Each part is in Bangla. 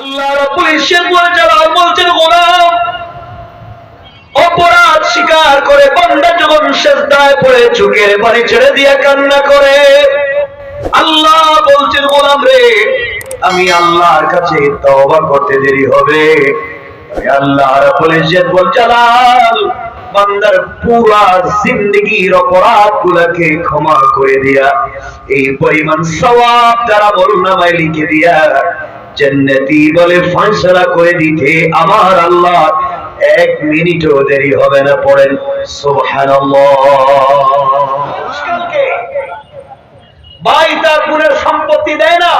আল্লাহ রাব্বুল বলছেন, গোলাম, অপরাধ স্বীকার করে বান্দা যখন সেজদায় পড়ে ছেড়ে দিয়ে কান্না করে। আল্লাহ বলছেন, গোলাম রে, আমি আল্লাহর কাছে তওবা করতে দেরি হবে। আল্লাহ রাব্বুল বান্দার পুরা জিন্দগির অপরাধ গুলাকে ক্ষমা করে দিয়া, এই পরিমাণ সওয়াব তারা বলনামায় লিখে দিয়া জান্নাতি বলে ফয়সালা করে দিতে আমার আল্লাহ এক মিনিটও দেরি হবে না পড়েন, সুবহানাল্লাহ। ভাই তার গুণের সম্পত্তি দেয় না।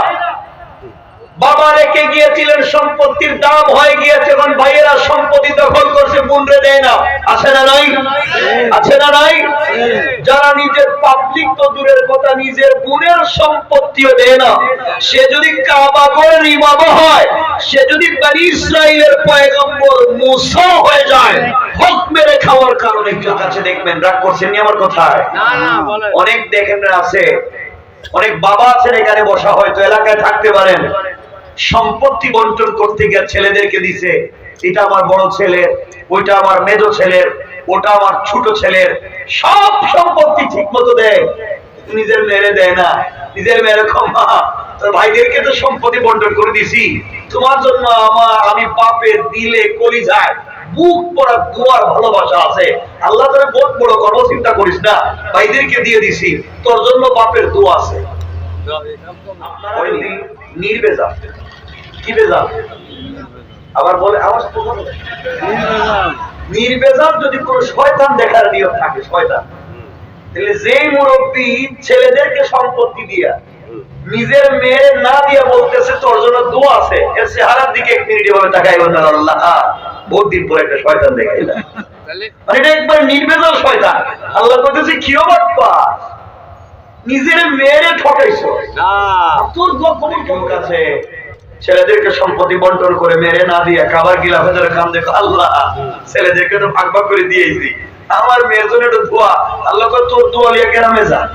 বাবা রেখে গিয়েছিলেন সম্পত্তির দাম হয়ে গিয়েছে এখন ভাইয়েরা সম্পত্তি দখল করছে বোনরে দেয় না। আছে না নাই? আছে না নাই? যারা নিজের পাবলিক তো দূরের কথা নিজের বোনের সম্পত্তিও দেয় না। সে যদি কাবাগরের ইমাম হয় সে যদি বানি ইসরায়েলের পয়গম্বর মুসা হয়ে যায় হক মেরে খাওয়ার কারণে কেউ কাছে দেখবেন রাগ করছেন আমার কথায়? অনেক দেখেন আছে অনেক বাবা আছেন এখানে বসা হয়তো এলাকায় থাকতে পারেন। সম্পত্তি বন্টন করতে গিয়ে ছেলেদেরকে দিছে, এটা আমার বড় ছেলের, ওইটা আমার মেজ ছেলের, ওটা আমার ছোট ছেলের, সব সম্পত্তি ঠিক মতো দেয় নিজের মেরে দেয় না। নিজের মেরে ক্ষমা তোর ভাইদেরকে তো সম্পত্তি বন্টন করে দিছি। তোমার জন্য আমার, আমি বাপের দিলে কলি যায় বুক পড়া দুয়ার ভালোবাসা আছে। আল্লাহ তোর বহুত বড় কর্ম চিন্তা করিস না। ভাইদেরকে দিয়ে দিছি। তোর জন্য বাপের দোয়া আছে। কি আবার বলে নির্বেজাল। যদি কোন শয়তান দেখার নিয়ম থাকে শয়তান। তাহলে যেই মুরব্বী ছেলেদেরকে সম্পত্তি দিয়া নিজের মেয়ে না দিয়া বলতেছে তোর জন্য দোয়া আছে এর চেহারার দিকে এক মিনিট এভাবে তাকাই বললেন আল্লাহ। বহুত দিন পরে একটা শয়তান দেখাইলা মানে এটা একবার নির্বেজাল শয়তান। আল্লাহ বলতেছে কি অবাক নিজের মেয়েরে ঠকাইছো। না। তোর কেমন কাছে ছেলেদেরকে সম্পত্তি বন্টন করে মেরে না দিয়ে খাবার গিলা ভেতরে কাম দেখো আল্লাহ। ছেলেদেরকে তো ভাগ ভাগ করে দিয়েছি। আমার মেয়ের জন্য একটু দোয়া। আল্লাহ তোর দোয়া লিয়ে গ্রামে যা।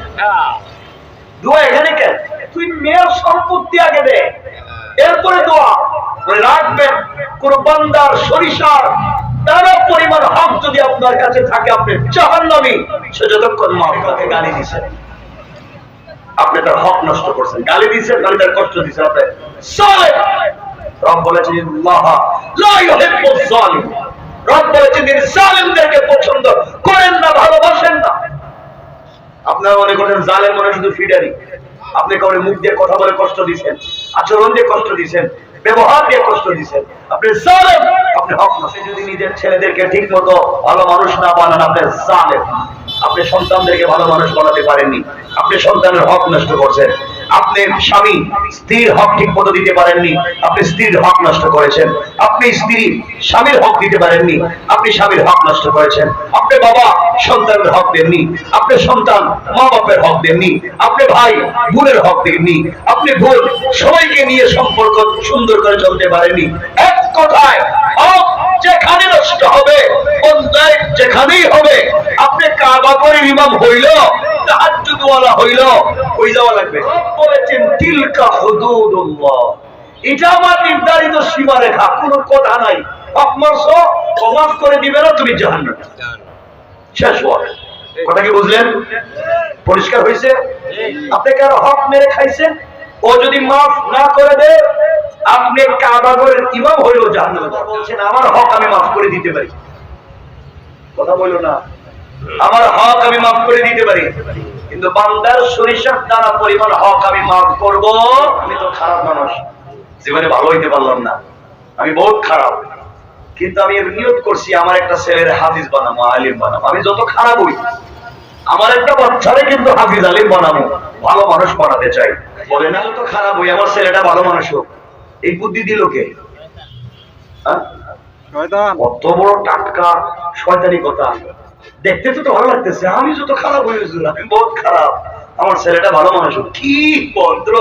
দোয়া এখানে কেন? তুই মেয়ের সম্পত্তি আগে দে। এরপরে দোয়া। রাখবেন। কোন বান্দার সরিষার তারা পরিমাণ হক যদি আপনার কাছে থাকে আপনি জাহান্নামী। সে যতক্ষণ মা আপনাকে গালি দিছে। আপনি তার হক নষ্ট করছেন। গালি দিয়েছেন গালি তার কষ্ট দিয়েছেন। আপনি রব বলেছেন রব বলেছেন জালিমদেরকে পছন্দ করেন না, ভালোবাসেন না। আপনারা মনে জালেম মনে শুধু ফিডারি। আপনি মুখ দিয়ে কথা বলে কষ্ট দিচ্ছেন আচরণ দিয়ে কষ্ট দিচ্ছেন ব্যবহার দিয়ে কষ্ট দিচ্ছেন আপনি জালেম আপনি হক নষ্ট যদি নিজের ছেলেদেরকে ঠিক মতো ভালো মানুষ না বানান, আপনি জালেম আপনি সন্তানদেরকে ভালো মানুষ বানাতে পারেননি। আপনি সন্তানের হক নষ্ট করছেন। আপনি স্বামী, স্ত্রীর হক ঠিক মতো দিতে পারেননি। আপনি স্ত্রীর হক নষ্ট করেছেন। আপনি স্ত্রী, স্বামীর হক দিতে পারেননি। আপনি স্বামীর হক নষ্ট করেছেন। আপনি বাবা সন্তানের হক দেননি। আপনি সন্তান মা বাপের হক দেননি। আপনি ভাই বোনের হক দেননি। আপনি বোন সবাইকে নিয়ে সম্পর্ক সুন্দর করে চলতে পারেননি। এক কথায় যেখানে নষ্ট হবে অন্যায় যেখানেই হবে আপনি কাবা করে ইমাম হইল তাহাজ্জুদওয়ালা হইল ওই যাওয়া লাগবে। বলেছেন তিলকা হুদুদুল্লাহ। এটা আমার নির্ধারিত সীমারেখা কোনো কথা নাই। হক মারছো মাফ করে দিবে না তুমি জাহান্নামে। শেষ হওয়া কথা কি বুঝলেন? পরিষ্কার হয়েছে? আপনি কারও হক মেরে খাইছেন? ও যদি মাফ না করে দেয় আপনি কাবাগরের ইমাম হইলেও জাহান্নামে আমার হক, আমি মাফ করে দিতে পারি। কথা বলল না? আমার হক, আমি মাফ করে দিতে পারি। কিন্তু বান্দার সরিষার দ্বারা পরিমাণ হক, আমি মাফ করব। আমি তো খারাপ মানুষ। জীবনে ভালো হইতে পারলাম না। আমি বহুত খারাপ। কিন্তু আমি নিয়োগ করছি, আমার একটা ছেলের হাফিজ বানাবো আলিম বানাবো আমি যত খারাপ হই, আমার একটা বাচ্চারে কিন্তু হাফিজ, আলিম বানাবো ভালো মানুষ বানাতে চাই। বলে না যত খারাপ হই আমার ছেলেটা ভালো মানুষ হোক। এই বুদ্ধি দিল কে? হ্যাঁ? কত বড় টাটকা শয়তানি কথা। দেখতে তো ভালো লাগতেছে আমি যত খারাপ হয়ে গেছি আমি বহুত খারাপ। আমার ছেলেটা ভালো মানুষ হোক। কি ভদ্র।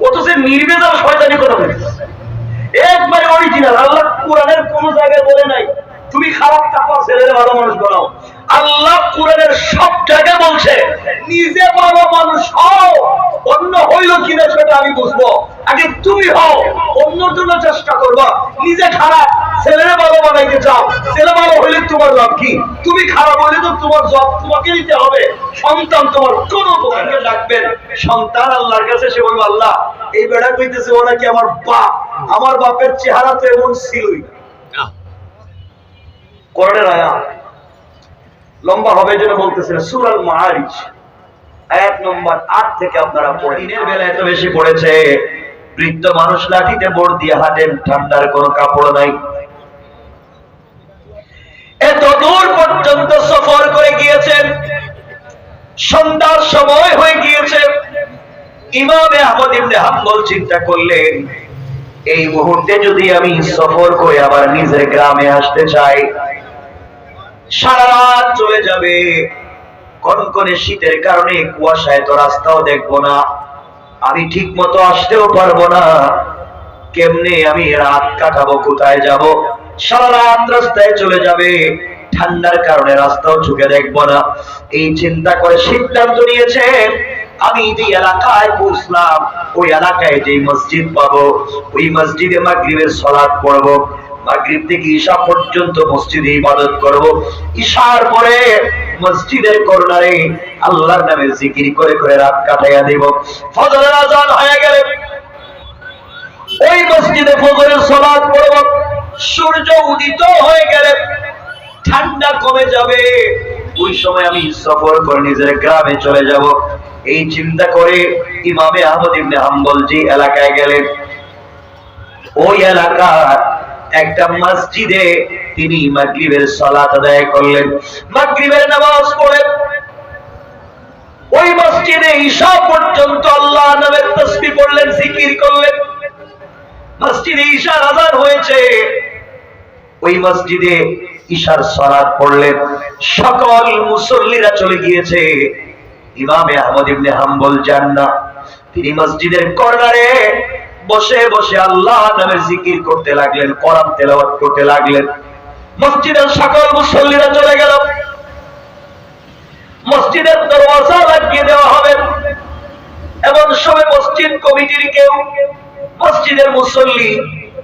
ও তো সে নির্বেজাল শয়তানি কথা বলতেছে। একবারে অরিজিনাল আল্লাহ কোরআনের কোন জায়গায় বলে নাই। তুমি খারাপ থাকো ছেলের ভালো মানুষ বানাও। আল্লাহ কোরআনের সব জায়গায় বলছে নিজে ভালো মানুষ হও কিনা সেটা আমি বুঝব। আগে তুমি হও অন্যর জন্য চেষ্টা করবা। নিজে খারাপ ছেলেরা ভালো বানাইতে চাও। ছেলে ভালো হইলে তোমার লাভ কি? তুমি খারাপ হইলে তো তোমার জব তোমাকে নিতে হবে। সন্তান তোমার কোন উপকারে ডাকবেন সন্তান আল্লাহর কাছে সে বলব আল্লাহ এই বেড়া কইতেছে ওরা কি আমার বাপ? আমার বাপের চেহারা তো এমন ছিলই। না। কোরআনের আয়াত লম্বা হবে যেন বলতেছে সুরাল মাহারিজ এক নম্বর আট থেকে আপনারা দিনের বেলা এত বেশি পড়েছে, বৃদ্ধ মানুষ লাঠিতে বোর দিয়ে হাঁটেন, ঠান্ডার কোনো কাপড় নাই। এত দূর পর্যন্ত সফর করে গিয়েছেন, সন্ধ্যার সময় হয়ে গিয়েছে। ইমামে আহমদ ইবনে হাম্বল চিন্তা করলেন, এই মুহূর্তে যদি আমি সফর করে আবার নিজের গ্রামে আসতে চাই, সারা রাত চলে যাবে। কনকনে শীতের কারণে কুয়াশায় তো রাস্তাও দেখব না। আমি ঠিক মতো আসতেও পারব না। কেমনে আমি রাত কাটাবো, কোথায় যাব? সারা রাত রাস্তায় চলে যাবে। ঠান্ডার কারণে রাস্তাও ঝুঁকে দেখব না। এই চিন্তা করে সিদ্ধান্ত নিয়েছে, আমি যে এলাকায় পৌঁছলাম, ওই এলাকায় যে মসজিদ পাবো, ওই মসজিদে মাগরিবের সলাৎ পড়ব। থেকে ঈশা পর্যন্ত মসজিদে ইবাদত করব। ঈশার পরে মসজিদের আল্লাহর নামে জিকির করে করে রাত কাটাইয়া দেব। ফজরের আজান হয়ে গেলে ওই মসজিদে ফজরের সালাত পড়ব। সূর্য উদিত হয়ে গেলে ঠান্ডা কমে যাবে। ওই সময় আমি সফর করে নিজের গ্রামে চলে যাব। এই চিন্তা করে ইমামে আহমদ ইবনে হাম্বল যে এলাকায় গেলেন, ওই এলাকার একটা মসজিদে তিনি মাগরিবের সালাত আদায় করলেন। মাগরিবের নামাজ পড়ে ওই মসজিদে ঈশা পর্যন্ত আল্লাহ নামের তসবিহ পড়লেন, জিকির করলেন। মসজিদে ঈশার আজান হয়েছে। ওই মসজিদে ঈশার সালাত পড়লেন। সকল মুসল্লিরা চলে গিয়েছে। ইমামে আহমদ ইবনে হাম্বল যান না তিনি মসজিদের কর্নারে বসে বসে আল্লাহ জিকির করতে লাগলেন, কোরআন তেলাওয়াত করতে লাগলেন। মসজিদের সকল মুসল্লিরা চলে গেল। মসজিদের দরওয়াজা লাগিয়ে দেওয়া হবে। এমন সময় মসজিদ কমিটির কেউ, মসজিদের মুসল্লি,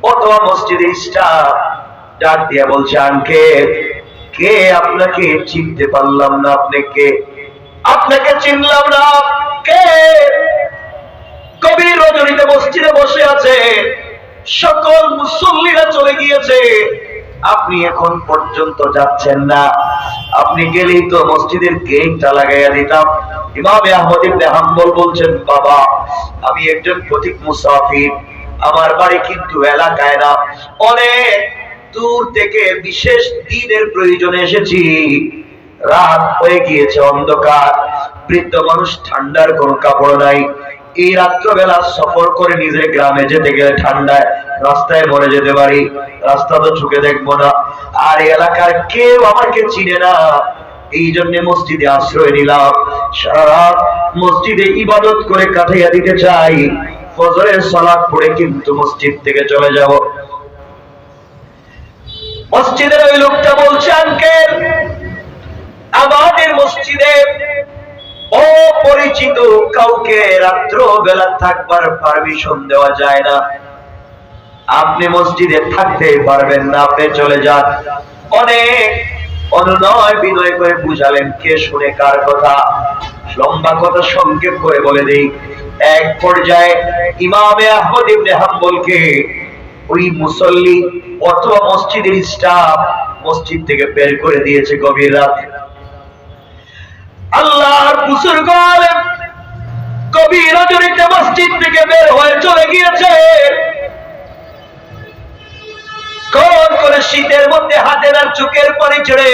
অথবা মসজিদের স্টাফ ডাক দিয়ে বলছে আনকে কে আপনাকে চিনতে পারলাম না আপনি কে আপনাকে চিনলাম না। কে? কবির রজনীতে মসজিদে বসে আছে। সকল মুসল্লিরা চলে গিয়েছে। আপনি এখন পর্যন্ত যাচ্ছেন না। আপনি গেলেই তো মসজিদের গেটটা লাগাইয়া দিতাম। ইমামে আহমদ ইবনে হাম্বল বলছেন, বাবা, আমি একজন প্রতীক মুসাফির। আমার বাড়ি কিন্তু এলাকায় না। অনেক দূর থেকে বিশেষ দিনের প্রয়োজনে এসেছি। রাত হয়ে গিয়েছে অন্ধকার। বৃদ্ধ মানুষ ঠান্ডার কোনো কাপড় নাই। এই রাত্রবেলা সফর করে নিজের গ্রামে যেতে গেলে ঠান্ডায় রাস্তায় মরে যেতে পারি। রাস্তা তো ঝুঁকে দেখব না। আর এলাকার কেউ আমাকে চিনে না। এই জন্য মসজিদে আশ্রয় নিলাম। সারা রাত মসজিদে ইবাদত করে কাটাইয়া দিতে চাই। ফজরের সালাত পড়ে কিন্তু মসজিদ থেকে চলে যাব। মসজিদের ওই লোকটা বলছে, আঙ্কেল, আমাদের মসজিদে অপরিচিত কাউকে রাত্র বেলা থাকবার পারমিশন দেওয়া যায় না। আপনি মসজিদে থাকতে পারবেন না, আপনি চলে যান। অনেক অনুনয় বিনয় করে বুঝালেন কে শুনে কার কথা। লম্বা কথা সংক্ষেপ করে বলে দেই। এক পর্যায়ে ইমামে আহমদ ইবনে হাম্বলকে ওই মুসল্লি অথবা মসজিদের স্টাফ মসজিদ থেকে বের করে দিয়েছে গভীর রাতে। আল্লাহর বুজুর্গ আলেম কবির রজনীতে মসজিদ থেকে বের হয়ে চলে গিয়েছে। কোন করে শীতের মধ্যে হাতের আর চোখের পানি ছেড়ে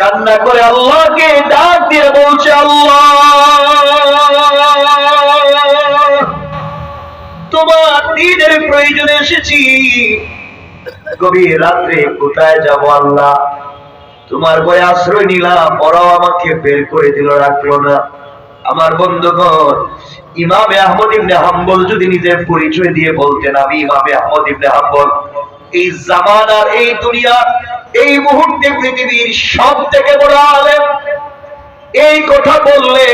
কান্না করে আল্লাহকে ডাক দিয়ে বলছে, আল্লাহ, তোমার দিনের প্রয়োজনে এসেছি। গভীর রাত্রে কোথায় যাব আল্লাহ? তোমার বয়ে আশ্রয় নিলাম, ওরাও আমাকে বের করে দিল, রাখল না। আমার বন্ধুগণ, ইমামে আহমদ ইবনে হাম্বল যদি নিজের পরিচয় দিয়ে বলতেন, আমি ইমামে আহমদ ইবনে হাম্বল। এই জামানার, এই দুনিয়া, এই মুহূর্তে পৃথিবীর সব থেকে বড় আলেম। এই কথা বললে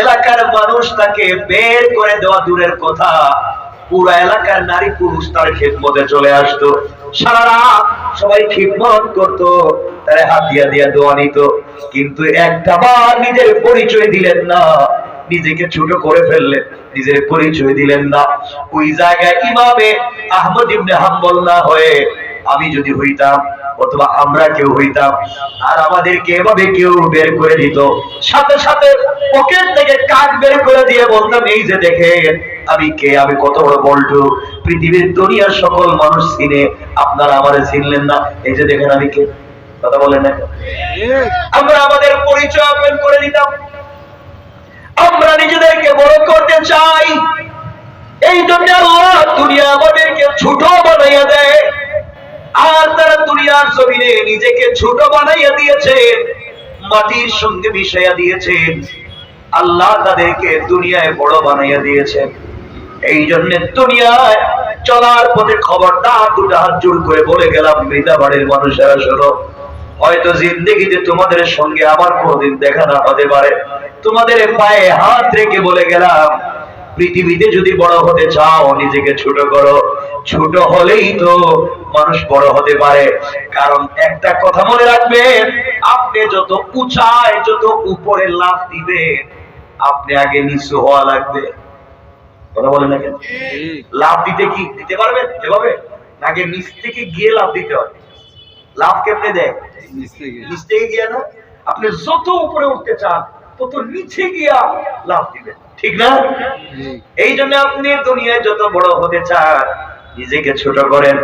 এলাকার মানুষ তাকে বের করে দেওয়া দূরের কথা। পুরো এলাকার নারী পুরুষ তার খেদমতে চলে আসতো। সারা রাত সবাই খিদমত করতো, তার হাত দিয়া দিয়া দোয়া নিত। কিন্তু একটা বার নিজের পরিচয় দিলেন না, নিজেকে ছোট করে ফেললেন, নিজের পরিচয় দিলেন না। ওই জায়গায় ইমামে আহমদ ইবনে হাম্বল না হয়ে আমি যদি হইতাম, অথবা আমরা কেউ হইতাম, আর আমাদেরকে এভাবে কেউ বের করে দিত। সাথে সাথে পকেট থেকে কাঠ বের করে দিয়ে বলতাম, এই যে দেখেন, আমি কে? আমি কত বড় বল্টু। পৃথিবীর দুনিয়ার সকল মানুষ চিনে। আপনারা আমারে চিনলেন না। এই যে দেখেন, আমি কে? কথা বলেন না আমরা আমাদের পরিচয় ওপেন করে দিতাম। আমরা নিজেদেরকে বড় করতে চাই। এই জন্য আল্লাহ দুনিয়া আমাদেরকে ছোট বানাইয়া দেয়। আর তারা দুনিয়ার জমিনে নিজেকে ছোট বানাইয়া দিয়েছেন মাটির সঙ্গে মিশাইয়া দিয়েছেন আল্লাহ তাদেরকে দুনিয়ায় বড় বানাইয়া দিয়েছেন এই জন্য দুনিয়ায় চলার পথে খবরটা দুটা হাত জোর করে বলে গেলাম মৃদাবাড়ির মানুষেরা, শোনো। হয়তো জিন্দগিতে তোমাদের সঙ্গে আমার কোনোদিন দেখা না হতে পারে। তোমাদের পায়ে হাত রেখে বলে গেলাম পৃথিবীতে যদি বড় হতে চাও নিজেকে ছোট করো। ছোট হলেই তো মানুষ বড় হতে পারে। কারণ একটা কথা মনে রাখবেন আপনি যত উঁচায় যত উপরে লাভ দিবেন আপনি আগে নিচু হওয়া লাগবে। কথা বলেন না কেন? লাভ দিতে কি? দিতে পারবেন এভাবে? আগে নিচ থেকে গিয়ে লাভ দিতে হবে। লাভ কেমনে দেয়? নিচ থেকে। গিয়ে না। আপনি যত উপরে উঠতে চান তত নিচে গিয়া লাভ দিবেন। ঠিক না? এই জন্য আপনি দুনিয়ায় যত বড় হতে চান, নিজেকে ছোট করেন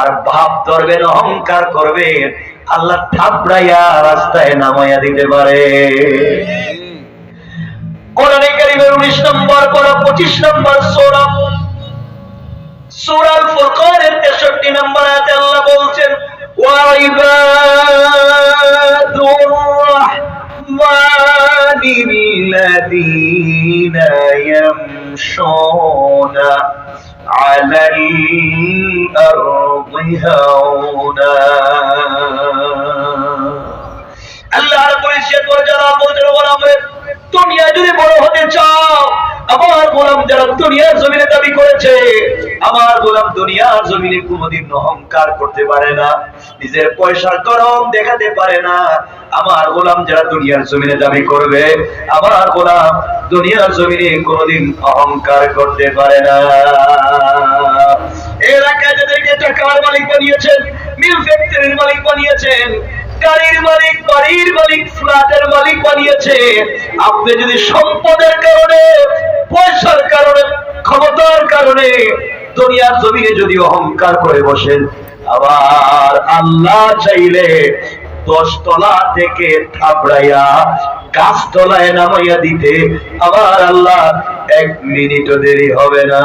আর ভাব ধরবেন, অহংকার করবেন, আল্লাহ থাপড়াইয়া রাস্তায় নামাইয়া দিতে পারে। কোরআনে কারিমের 19 নম্বর 25 নম্বর সূরা সূরা ফুরকানের 63 নম্বর আয়াতে আল্লাহ বলছেন ইবাদুর রাহমানিল্লাযীনা ইয়ামশুনা আলাল আরদি হাওনা আল্লাহ রাব্বুল ইজ্জত ওয়াল জালাল বলছেন দুনিয়া যদি বড় হতে চাও, আমার গোলাম যারা দুনিয়ার জমিনে দাবি করেছে আমার গোলাম দুনিয়ার জমিনে কোনোদিন অহংকার করতে পারে না, নিজের পয়সার গরম দেখাতে পারে না। আমার গোলাম যারা দুনিয়ার জমিনে দাবি করবে, আমার গোলাম দুনিয়ার জমিনে কোনোদিন অহংকার করতে পারে না। এলাকায় যাদেরকে টাকার মালিক বানিয়েছেন, মিল ফ্যাক্টরির মালিক বানিয়েছেন, গাড়ির মালিক, বাড়ির মালিক, ফ্ল্যাটের মালিক বানিয়েছে আপনি যদি সম্পদের কারণে, পয়সার কারণে, ক্ষমতার কারণে দুনিয়ার জমিনে যদি অহংকার করে বসেন, আবার আল্লাহ চাইলে দশ তলা থেকে থাপড়াইয়া গাছ তলায় নামাইয়া দিতে আবার আল্লাহ এক মিনিটও দেরি হবে না।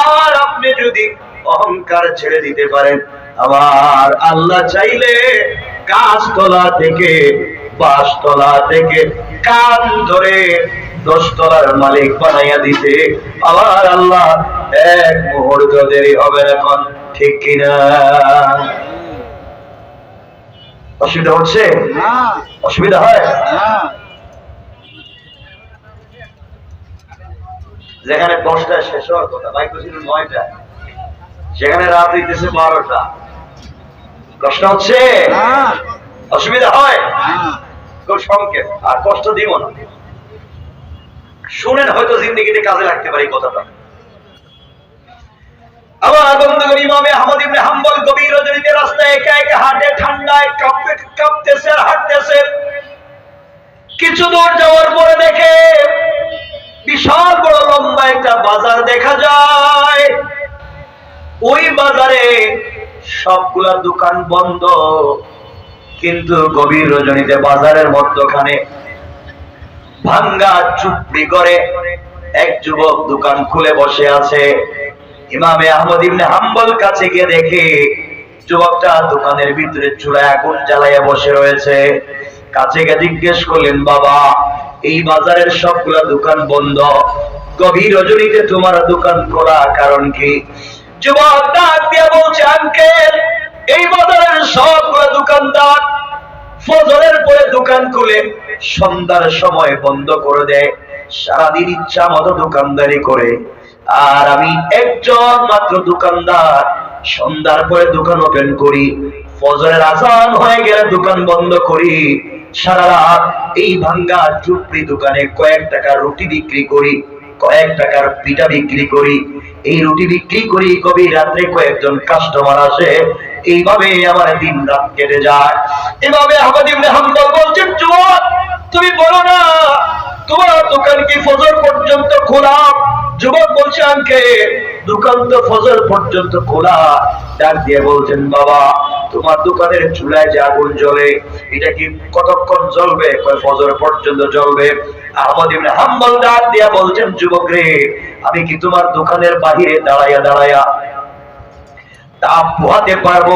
আর আপনি যদি অহংকার ছেড়ে দিতে পারেন, আবার আল্লাহ চাইলে গাছতলা থেকে বাসতলা থেকে কান ধরে দশতলার মালিক বানাইয়া দিতে। আবার আল্লাহ এক মুহূর্ত দেরি হবে এখন ঠিক কিনা? অসুবিধা হচ্ছে? অসুবিধা হয়? যেখানে দশটা শেষ হওয়ার কথা বাইক ছিল নয়টা। সেখানে রাত হইতেছে বারোটা। কষ্ট হচ্ছে? অসুবিধা হয়? খুব সংক্ষেপ আর কষ্ট দিব না। শুনেন, হয়তো জিন্দগিতে কাজে লাগতে পারে কথাটা। বিশাল বড় লম্বা একটা বাজার দেখা যায়। ওই বাজারে সবগুলা দোকান বন্ধ, কিন্তু গভীর রজনীতে বাজারের মধ্যখানে ভাঙ্গা চুপড়ি করে এক যুবক দোকান খুলে বসে আছে। ইমামে আহমদ ইবনে হাম্বল কাছে গিয়ে দেখে যুবকটা দোকানের ভিতরে চুলায় আগুন জ্বালাইয়া বসে রয়েছে। কাছে গিয়ে জিজ্ঞেস করলেন, বাবা, এই বাজারের সবগুলা দোকান বন্ধ। গভীর রজনীতে তোমার দোকান খোলা কারণ কি? যুবক ডাক দিয়ে বলছে, আঙ্কেল, এই বাজারের সবগুলো দোকানদার ফজরের পরে দোকান খুলে সন্ধ্যার সময় বন্ধ করে দেয়। সারাদিন ইচ্ছা মতো দোকানদারি করে। আর আমি একজন মাত্র দোকানদার। সন্ধ্যার পরে দোকান ওপেন করি। ফজরের আজান হয়ে গেলে দোকান বন্ধ করি। সারা রাত এই ভাঙ্গা ঝুপড়ি দোকানে কয়েক টাকা রুটি বিক্রি করি। কয়েক টাকার পিঠা বিক্রি করি, এই রুটি বিক্রি করি কবি রাত্রে কয়েকজন কাস্টমার আসে, এইভাবে আমার দিন রাত কেটে যায়। এভাবে আহমদ ইবনে হাম্বল বলছেন, যুবক, তুমি বলো না, তোমার দোকান কি ফজর পর্যন্ত খোলা? যুবক বলছে, আঙ্কে, দোকান তো ফজর পর্যন্ত খোলা। ডাক দিয়ে বলছেন, বাবা, তোমার দোকানের চুলায় যে আগুন জ্বলে, এটা কি কতক্ষণ জ্বলবে? কয়, ফজর পর্যন্ত জ্বলবে। আহমদ ইবনে হাম্বল ডাক দিয়া বলছেন যুবক রে আমি কি তোমার দোকানের বাহিরে দাঁড়াইয়া দাঁড়াইয়া তাপ পোহাতে পারব,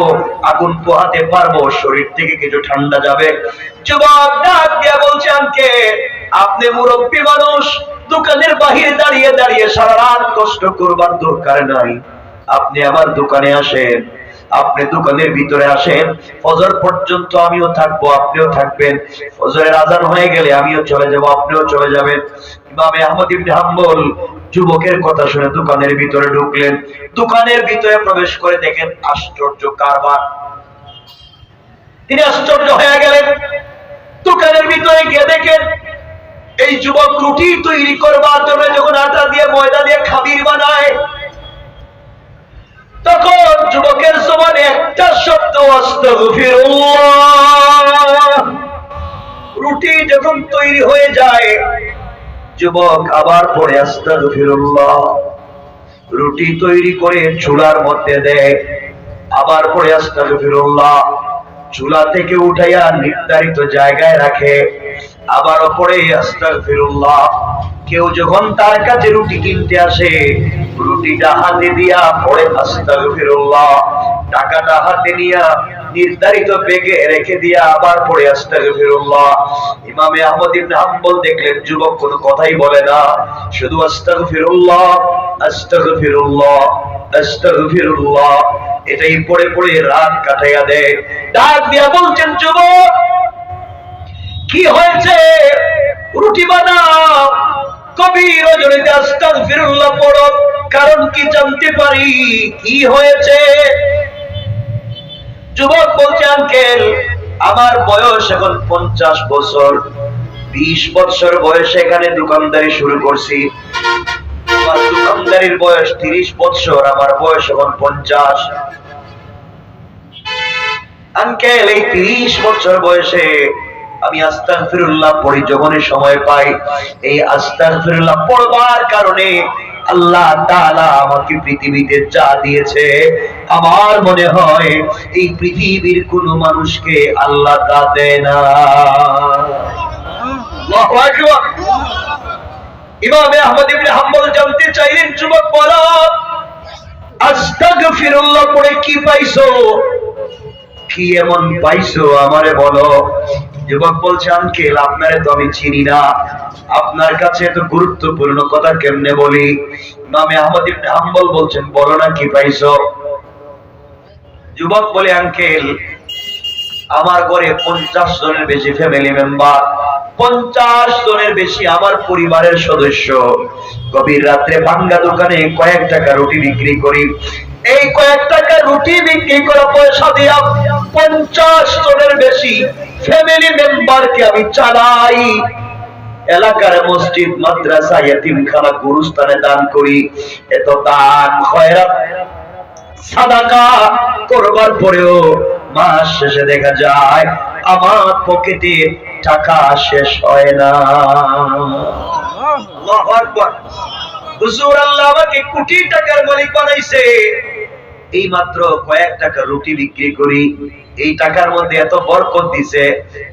আগুন পোহাতে পারব, শরীর থেকে কিছু ঠান্ডা যাবে? যুবক ডাক দিয়া বলছে আনকে আপনি মুরব্বী মানুষ, দোকানের বাহিরে দাঁড়িয়ে দাঁড়িয়ে সারা রাত কষ্ট করবার দরকার নাই। আপনি আমার দোকানে আসেন আপনি দোকানের ভিতরে আসেন, ফজর পর্যন্ত আমিও থাকব, আপনিও থাকবেন। ফজরের আজান হয়ে গেলে আমিও চলে যাব, আপনিও চলে যাবেন। ইমামে আহমদ ইবনে হাম্বল যুবকের কথা শুনে দোকানের ভিতরে ঢুকলেন। দোকানের ভিতরে প্রবেশ করে দেখেন আশ্চর্য কারবার। তিনি আশ্চর্য হয়ে গেলেন। দোকানের ভিতরে গিয়ে দেখেন, এই যুবক রুটি তৈরি করবার জন্য যখন আটা দিয়ে ময়দা দিয়ে খাবির বানায় তখন যুবকের জমানে একটা শব্দ রুটি যখন তৈরি হয়ে যায়, যুবক আবার পরে আস্তাগফিরুল্লাহ। রুটি তৈরি করে চুলার মধ্যে দেয়, আবার পরে আস্তাগফিরুল্লাহ। চুলা থেকে উঠাইয়া নির্ধারিত জায়গায় রাখে। আবার পরে, আস্তাগফিরুল্লাহ, কেউ যখন তার কাছে রুটি কিনতে আসে, রুটিটা হাতে দিয়া পরে আস্তাগফিরুল্লাহ, টাকাটা হাতে নিয়া নির্ধারিত বেগে রেখে দিয়া আবার পরে আস্তাগফিরুল্লাহ। ইমামে আহমদ ইবনে হাম্বল দেখলেন, যুবক কোনো কথাই বলে না, শুধু আস্তাগফিরুল্লাহ আস্তাগফিরুল্লাহ আস্তাগফিরুল্লাহ, এটাই পড়ে পড়ে রাত কাটাইয়া দেয়। ডাক দিয়া বলছেন, যুবক কি হয়েছে? রুটি বানাও। কবির রজনীতে আস্তাগফিরুল্লাহ পড়ো। কারণ কি জানতে পারি? কি হয়েছে? যুবক বলছে, আঙ্কেল, আমার বয়স এখন পঞ্চাশ বছর। বিশ বছর বয়সে এখানে দোকানদারি শুরু করছি। আমার দোকানদারির বয়স তিরিশ বছর, আমার বয়স এখন পঞ্চাশ। আঙ্কেল, এই তিরিশ বছর বয়সে আমি আস্তান ফিরুল্লাহ পড়ি, যখনই সময় পাই, এই আস্তান ফিরুল্লাহ পড়বার কারণে আল্লাহ তাআলা আমাকে পৃথিবীতে যা দিয়েছে, আমার মনে হয় এই পৃথিবীর কোন মানুষকে আল্লাহ তা দেয় না। ইমামে আহমদ ইবনে হাম্বল জানতে চাইলেন, যুবক বলো, আস্তাগফিরুল্লাহ পড়ে কি পাইছো? কি এমন পাইছো আমারে বলো? যুবক বলছে, আঙ্কেল, আপনারে তো আমি চিনি না। আপনার কাছে এত গুরুত্বপূর্ণ কথা কেমনে বলি? নামে আহমদ ইবনে হাম্বল বলছেন, বলো না কি পাইছো? যুবক বলে, আঙ্কেল, আমার ঘরে পঞ্চাশ জনের বেশি ফ্যামিলি মেম্বার পঞ্চাশ জনের বেশি আমার পরিবারের সদস্য। গভীর রাত্রে ভাঙ্গা দোকানে কয়েক টাকা রুটি বিক্রি করি। এই কয়েক টাকা রুটি বিক্রি করা পয়সা দিয়া পঞ্চাশ জনের বেশি ফ্যামিলি মেম্বারকে আমি চালাই। এলাকার মসজিদ, মাদ্রাসা, এতিমখানা, গুরুস্থানে দান করি। এত দান, খয়রাত, সাদাকা করবার পরেও মাস শেষে দেখা যায়, আমার পকেটে টাকা শেষ হয় না। আল্লাহু আকবার। হুজুর আল্লাহ আমাকে কোটি টাকার মালিক বানাইছে। এই মাত্র কয়েক টাকা রুটি বিক্রি করি। এই টাকার মধ্যে এত বরকত দিছে,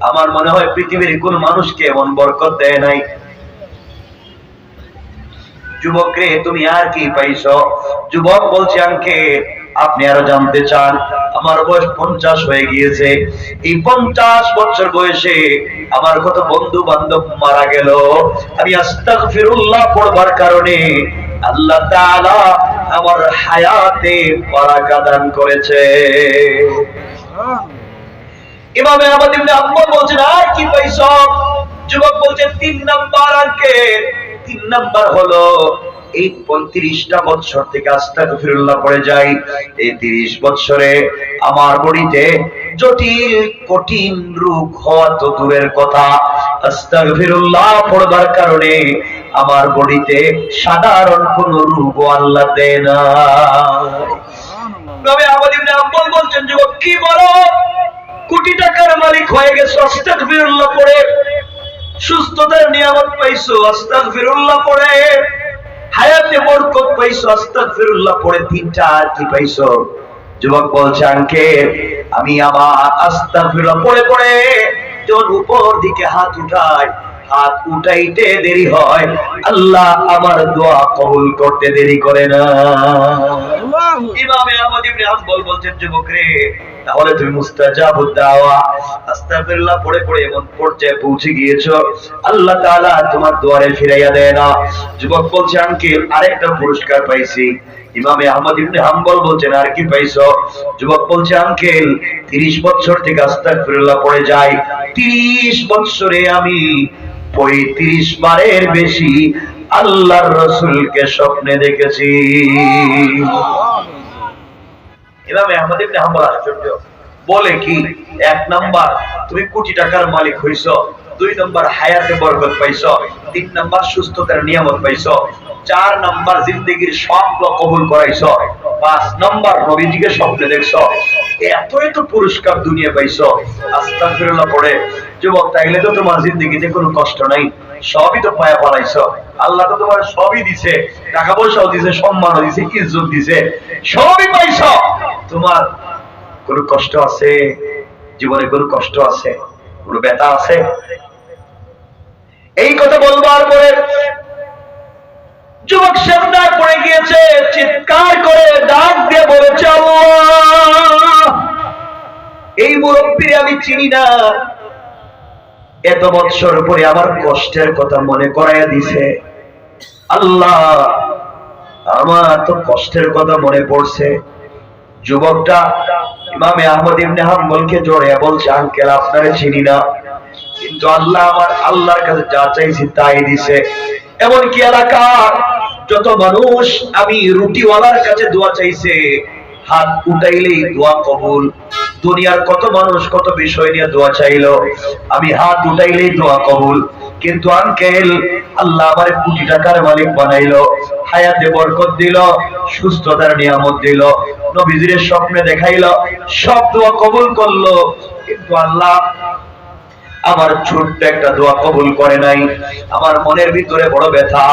আমার মনে হয় পৃথিবীর কোন মানুষকে এমন বরকত দেয় নাই। যুবক তুমি আর কি পাইছো? যুবক আপনি আরও জানতে চান, আমার বয়স পঞ্চাশ হয়ে গিয়েছে। এই পঞ্চাশ বছর বয়সে আমার কত বন্ধু বান্ধব মারা গেল। আমি আস্তাগফিরুল্লাহ পড়বার কারণে আল্লাহ আমার হায়াতে বারাকা দান করেছে। ইমামে আহমদ ইবনে বলছেন, আর কি পাইছ যুবক বলছেন তিন নাম্বার আঙ্কে তিন নাম্বার হলো, এই পঁয়ত্রিশটা বছর থেকে আস্তাগফিরুল্লাহ পড়ে যাই। এই তিরিশ বছরে আমার বডিতে জটিল, কঠিন রোগ হওয়া তো দূরের কথা। আস্তাগফিরুল্লাহ পড়বার কারণে আমার বডিতে সাধারণ কোন রোগ আল্লাহ দেয় না। তবে ইবনে হাম্বল বলছেন যুবক কি বলো? কোটি টাকার মালিক হয়ে গেছো আস্তাগফিরুল্লাহ পড়ে। সুস্থতার নিয়ামত পাইছো আস্তাগফিরুল্লাহ পড়ে। হায়াতে বরকত পাইছো আস্তাগফিরুল্লাহ পড়ে। তিনটা আর কি পাইছো। যুবক বলছে আঙ্কে আমি আমার আস্তাগফিরুল্লাহ পড়ে পড়ে যখন উপর দিকে হাত উঠাই হাত উঠাইতে দেরি হয়। আল্লাহ আমার দোয়া কবুল করতে দেরি করে না। ইমামে আহমদ ইবনে হাম্বল বলছেন যুবক রে তাহলে তুমি মুস্তাজাবুদ দাওয়া আস্তাগফিরুল্লাহ পড়ে পড়ে এমন পর্যায়ে পৌঁছে গিয়েছো। আল্লাহ তাআলা তোমার দুয়ারে ফিরাইয়া দেয় না। যুবক বলছে আঙ্কেল আরেকটা পুরস্কার পাইছি। ইমামে আহমদ ইবনে হাম্বল বলছেন আর কি পাইছো? যুবক বলছে আঙ্কেল 30 বছর থেকে আস্তাগফিরুল্লাহ পড়ে যাই। 30 বছরে আমি 35 বারের বেশি আল্লাহর রসুলকে স্বপ্নে দেখেছি। ইমামে আহমদ ইবনে আশ্চর্য। বলে কি, এক নাম্বার, তুমি কোটি টাকার মালিক হইছো, দুই নাম্বার, হায়াতে বরকত পাইছো, তিন নাম্বার, সুস্থতার নিয়ামত পাইছো, চার নাম্বার, জিন্দগির স্বপ্ন কবুল করাইছো, পাঁচ নাম্বার, নবীজিকে স্বপ্নে দেখছ, এতই তো পুরস্কার দুনিয়া পাইছো, আস্তাগফিরুল্লাহ পড়ে যুবক, তাইলে তো তোমার জিন্দগিতে কোনো কষ্ট নাই। সবই তো পায়া পালাইছো আল্লাহ তো তোমার সবই দিছে টাকা পয়সাও দিছে, সম্মানও দিছে, ইজ্জত দিছে। সবই পাইছো। তোমার কোনো কষ্ট আছে? জীবনে কোনো কষ্ট আছে? কোনো ব্যথা আছে? এই কথা বলবার পরে যুবক সেমদার পড়ে গিয়েছে, চিৎকার করে ডাক দিয়ে বলেছে এই মুরব্বীর আমি চিনি না। এত বৎসর পরে আমার কষ্টের কথা মনে করাইয়া দিছে। আল্লাহ, আমার তো কষ্টের কথা মনে পড়ছে। যুবকটা ইমামে আহমদ ইবনে হাম্বলকে জড়ে বলছে, আঙ্কেল, আপনারে চিনি না। কিন্তু আল্লাহ আমার আল্লাহর কাছে যা চাইছি তাই দিছে। এমনকি এলাকার যত মানুষ, আমি রুটিওয়ালার কাছে দোয়া চাইছে, হাত উঠাইলেই দোয়া কবুল। দুনিয়ার কত মানুষ কত বিষয় নিয়ে দোয়া চাইলো। আমি হাত উঠাইলেই দোয়া কবুল। কিন্তু আঙ্কেল আল্লাহ আমার কোটি টাকার মালিক বানাইলো, হায়াতে বরকত দিল, সুস্থতার নিয়ামত দিল, নবীজির স্বপ্নে দেখাইলো, সব দোয়া কবুল করল। কিন্তু আল্লাহ আমার ছোট্ট একটা দোয়া কবুল করে নাই। আমার মনের ভিতরে বড় ব্যথা।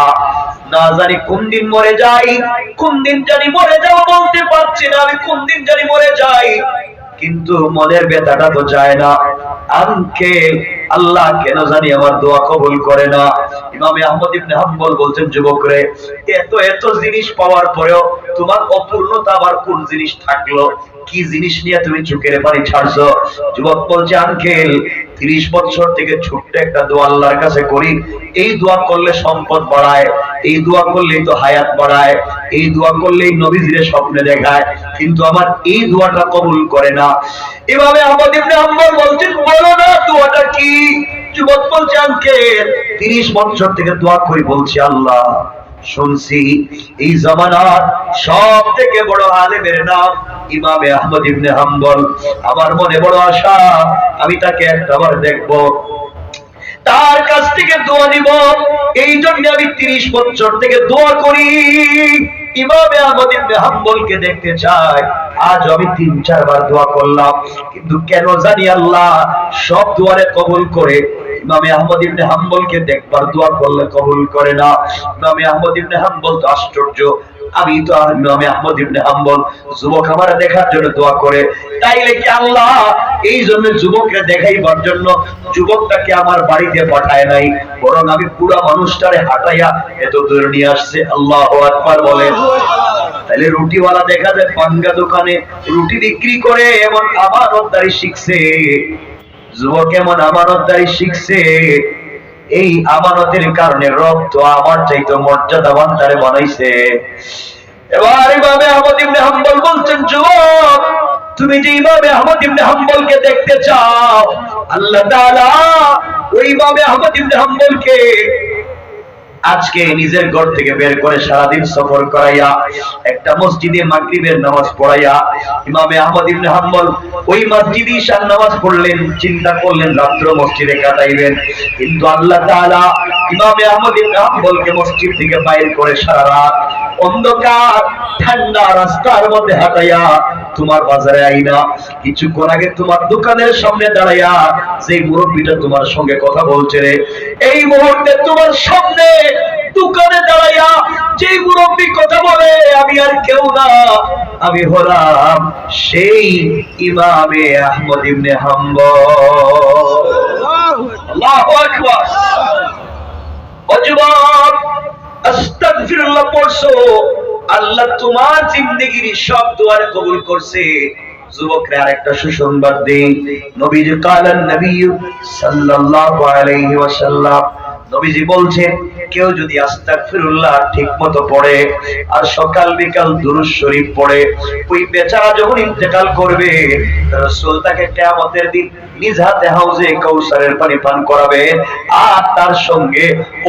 না জানি কোন দিন মরে যাই, কোন দিন জানি মরে যাও বলতে পারছি না। আমি কোন দিন জানি মরে যাই। কিন্তু মনের ব্যথাটা তো যায় না। আনকে আল্লাহ কেন জানি আমার দোয়া কবুল করে না। ইমামে আহমদ ইবনে হাম্বল বলছেন, যুবকরে, এত এত জিনিস পাওয়ার পরেও তোমার অপূর্ণতা আবার কোন জিনিস থাকল? কি জিনিস নিয়ে তুমি চোখের পানি ছাড়ছো? যুবক বলছে, আঙ্কেল, তিরিশ বছর থেকে ছোট্ট একটা দোয়া আল্লাহর কাছে করি। এই দোয়া করলে সম্পদ বাড়ায়, এই দোয়া করলেই তো হায়াত বাড়ায়, এই দোয়া করলেই নবীজিরে স্বপ্নে দেখায়, কিন্তু আমার এই দোয়াটা কবুল করে না। এভাবে আমাদের বলছেন, বলো না, দোয়াটা কি? যুবক বলছে তিরিশ বছর থেকে দোয়া করি আল্লাহ, শুনছি এই সব থেকে বড় আলেমের নাম ইমামে আহমদ ইবনে হাম্বল। আমার মনে বড় আশা, আমি তাকে একটাবার দেখব। তার কাছ থেকে দোয়া নিব। এই জন্য আমি তিরিশ বছর থেকে দোয়া করি। ইমামে আহমদ ইবনে হাম্বলকে দেখতে চাই আজ আমি তিন, চারবার দোয়া করলাম, কিন্তু কেন জানি আল্লাহ সব দুয়ারে কবল করে। ইমামে আহমদ ইবনে হাম্বলকে দেখবার দোয়া করলে কবল করে না। ইমামে আহমদ ইবনে হাম্বল তো আশ্চর্য আমি তো ইমামে আহমদ ইবনে হাম্বল যুবক আমার দেখার জন্য দোয়া করে। তাইলে কি আল্লাহ এই জন্য যুবককে দেখাইবার জন্য যুবকটাকে আমার বাড়িতে পাঠায় নাই, বরং আমি পুরা মানুষটারে হাঁটাইয়া এত দূরে নিয়ে আসছে। আল্লাহ আকবার বলেন তাহলে রুটিওয়ালা দেখা যায় পাঙ্গা দোকানে রুটি বিক্রি করে এমন আমানতদারি শিখছে। যুবক এমন আমানতদারি শিখছে। এই আমানতের কারণে রব তো আমার চাইতো মর্যাদাবান তারে বানাইছে। এবার এইভাবে আহমদ ইবনে হাম্বল বলছেন, যুবক, তুমি যে ইমামে আহমদ ইবনে হাম্বলকে দেখতে চাও, আল্লাহ তাআলা ওইভাবে আহমদ ইবনে হাম্বলকে আজকে নিজের ঘর থেকে বের করে সারাদিন সফর করাইয়া, একটা মসজিদে মাগরিবের নামাজ পড়াইয়া, ইমামে আহমদ ইবনে হাম্বল ওই মসজিদে ঈশার নামাজ পড়লেন, চিন্তা করলেন রাত্র মসজিদে কাটাইবেন। কিন্তু আল্লাহ তাআলা ইমামে আহমদ ইবনে মসজিদ থেকে বাইর করে সারা রাত অন্ধকার, ঠান্ডা রাস্তার মধ্যে হাঁটাইয়া তোমার বাজারে আইনা কিছুক্ষণ আগে তোমার দোকানের সামনে দাঁড়াইয়া যে মুরব্বীটা তোমার সঙ্গে কথা বলছে রে, এই মুহূর্তে তোমার সামনে দোকানে দাঁড়াইয়া যে মুরব্বী কথা বলে, আমি আর কেউ না, আমি হলাম সেই ইমামে আহমদ ইবনে হাম্বল। আল্লাহু আকবার। আস্তাগফিরুল্লাহ পড়ছো। আল্লাহ তোমার জিন্দেগির সব দোয়ার কবুল করছে। যুবকরা আরেকটা সুসংবাদ দেই। নবীর কালান নবী সাল্লাল্লাহু আলাইহি ওয়াসাল্লাম নবীজি বলছেন, কেউ যদি আস্তাগফিরুল্লাহ ঠিকমতো পড়ে আর সকাল বিকাল দুরূদ শরীফ পড়ে, ওই বেচারা যখন ইন্তেকাল করবে, রাসূল তাকে কিয়ামতের দিন নিজ হাতে হাউজে কৌসারের পানি পান করাবে আর তার সঙ্গে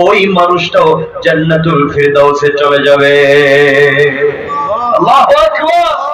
ওই মানুষটাও জান্নাতুল ফিরদাউসে চলে যাবে। আল্লাহু আকবার!